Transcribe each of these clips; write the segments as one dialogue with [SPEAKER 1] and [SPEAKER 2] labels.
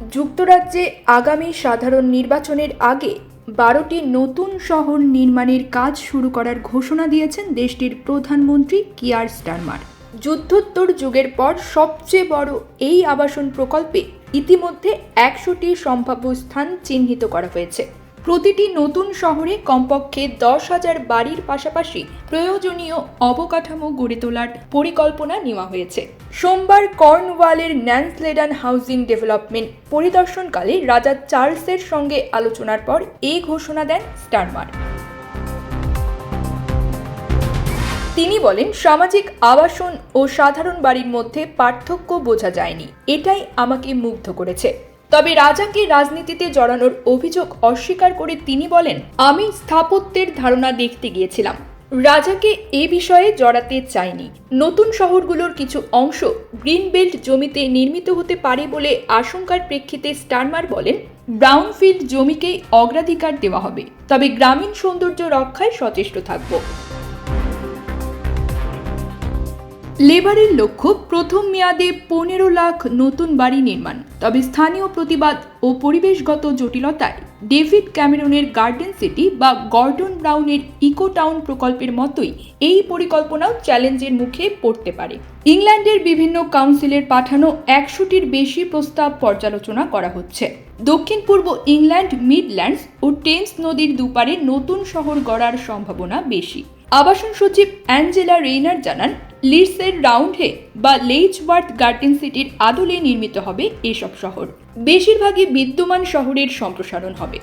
[SPEAKER 1] যুক্তরাজ্যে আগামী সাধারণ নির্বাচনের আগে বারোটি নতুন শহর নির্মাণের কাজ শুরু করার ঘোষণা দিয়েছেন দেশটির প্রধানমন্ত্রী কিয়ার স্টারমার। যুদ্ধোত্তর যুগের পর সবচেয়ে বড় এই আবাসন প্রকল্পে ইতিমধ্যে একশোটি সম্ভাব্য স্থান চিহ্নিত করা হয়েছে। প্রতিটি নতুন শহরে কমপক্ষে দশ হাজার বাড়ির পাশাপাশি প্রয়োজনীয় অবকাঠামো গড়ে তোলার পরিকল্পনা নেওয়া হয়েছে। সোমবার কর্নওয়ালের ন্যান্সলেডান হাউজিং ডেভেলপমেন্ট পরিদর্শনকালে রাজা চার্লসের সঙ্গে আলোচনার পর এই ঘোষণা দেন স্টারমার। তিনি বলেন, সামাজিক আবাসন ও সাধারণ বাড়ির মধ্যে পার্থক্য বোঝা যায়নি। এটাই আমাকে মুগ্ধ করেছে। তবে রাজাকে রাজনীতিতে জড়ানোর অভিযোগ অস্বীকার করে তিনি বলেন, আমি স্থাপত্যের ধারণা দেখতে গিয়েছিলাম। রাজাকে এ বিষয়ে জড়াতে চাইনি। নতুন শহরগুলোর কিছু অংশ গ্রিনবেল্ট জমিতে নির্মিত হতে পারে বলে আশঙ্কার প্রেক্ষিতে স্টারমার বলেন, ব্রাউনফিল্ড জমিকেই অগ্রাধিকার দেওয়া হবে। তবে গ্রামীণ সৌন্দর্য রক্ষায় সচেষ্ট থাকব। লেবারের লক্ষ্য প্রথম মেয়াদে পনেরো লাখ নতুন বাড়ি নির্মাণ। তবে স্থানীয় প্রতিবাদ ও পরিবেশগত জটিলতায় ডেভিড ক্যামেরনের গার্ডেন সিটি বা গর্ডন ব্রাউনের ইকো টাউন প্রকল্পের মতোই এই পরিকল্পনাও চ্যালেঞ্জের মুখে পড়তে পারে। ইংল্যান্ডের বিভিন্ন কাউন্সিলের পাঠানো একশোটির বেশি প্রস্তাব পর্যালোচনা করা হচ্ছে। দক্ষিণ পূর্ব ইংল্যান্ড, মিডল্যান্ডস ও টেমস নদীর দুপারে নতুন শহর গড়ার সম্ভাবনা বেশি। আবাসন সচিব অ্যাঞ্জেলা রেইনার জানান লিডসের রাউন্ডে বা লেইচওয়ার্থ গার্ডেন সিটির আদলে নির্মিত হবে এসব শহর। বেশিরভাগই বিদ্যমান শহরের সম্প্রসারণ হবে।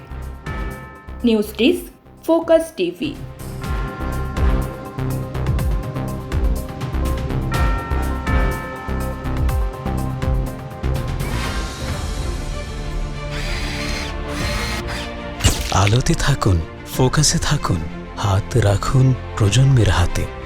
[SPEAKER 1] News desk, focus TV.
[SPEAKER 2] আলোতে থাকুন, ফোকাসে থাকুন, হাত রাখুন প্রজন্মের হাতে।